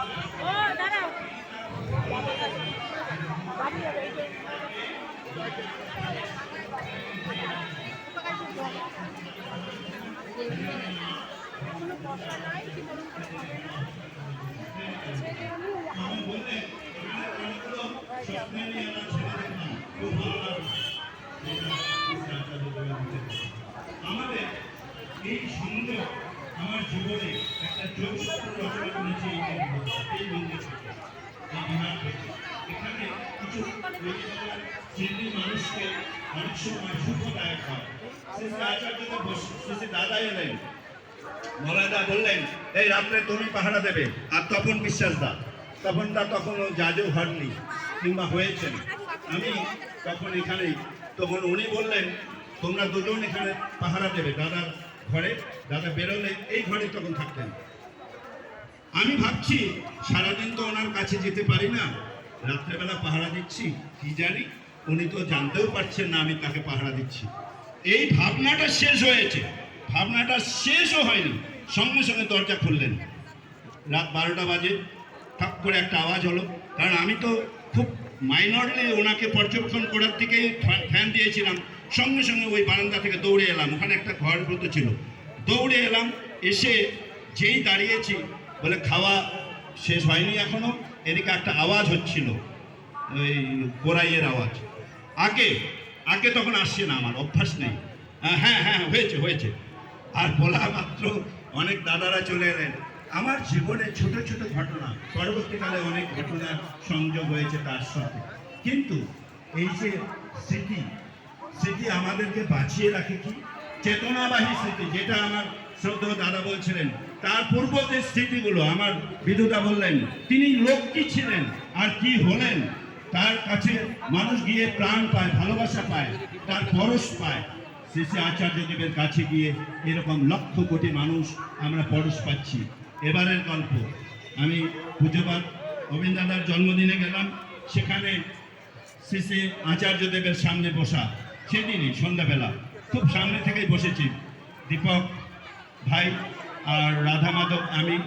ও দাঁড়াও আমাদের এই সংযোগ আমার জীবনে একটা এই মন্দির, এই থেকে। এখানে কিছু মানুষকে অনেক সময় সুখদায়ক হয়। বস- দাদা এলেন মলাদা বললেন এই রাত্রে তুমি পাহারা দেবে আর তপন বিশ্বাস দা। তপন দা তখনও জাজও হননি কিংবা হয়েছেন। আমি তখন এখানে তখন উনি বললেন তোমরা দুজন এখানে পাহারা দেবে দাদার ঘরে, দাদা বেরোলে এই ঘরে তখন থাকতেন। আমি ভাবছি, সারাদিন তো ওনার কাছে যেতে পারি না। রাত্রেবেলা পাহারা দিচ্ছি, কি জানি, উনি তো জানতেও পারছেন না আমি তাকে পাহারা দিচ্ছি। এই ভাবনাটা শেষ হয়েছে। ভাবনাটা শেষও হয়নি। সঙ্গে সঙ্গে দরজা খুললেন। রাত বারোটা বাজে, ঠাপ করে একটা আওয়াজ হলো। কারণ আমি তো খুব মাইনরলি ওনাকে পর্যবেক্ষণ করার দিকেই ফ্যান দিয়েছিলাম। সঙ্গে সঙ্গে ওই বারান্দা থেকে দৌড়ে এলাম। ওখানে একটা ঘর মতো ছিল। দৌড়ে এলাম এসে যেই দাঁড়িয়েছি বলে খাওয়া শেষ হয়নি এখনও। এদিকে একটা আওয়াজ হচ্ছিল ওই গোড়াইয়ের আওয়াজ। আগে আগে তখন আসছে না আমার অভ্যাস নেই। আহ, হ্যাঁ হ্যাঁ হয়েছে হয়েছে। আর বলা মাত্র অনেক দাদারা চলে এলেন। আমার জীবনে ছোট ছোট ঘটনা পরবর্তীকালে অনেক ঘটনার সংযোগ হয়েছে তার সাথে। কিন্তু এই যে স্মৃতি স্মৃতি আমাদেরকে বাঁচিয়ে রাখে কি? চেতনাবাহী স্মৃতি, যেটা আমার শ্রদ্ধেয় দাদা বলছিলেন। তার পূর্ব যে স্মৃতিগুলো, আমার বিদুদা বললেন, তিনি লক্ষ্মী ছিলেন আর কি হলেন? তার কাছে মানুষ গিয়ে প্রাণ পায়, ভালোবাসা পায়, তার পরশ পায়। শ্রী আচার্যদেবের কাছে গিয়ে এরকম লক্ষ কোটি মানুষ আমরা পরশ পাচ্ছি। এবারের গল্প, আমি পুজোবার গোবিন্দ দাদার জন্মদিনে গেলাম, সেখানে শ্রী আচার্যদেবের সামনে বসা। সেদিনই সন্ধ্যাবেলা। খুব সামনে থেকেই বসেছি। দীপক ভাই আর রাধা মাধব আমি।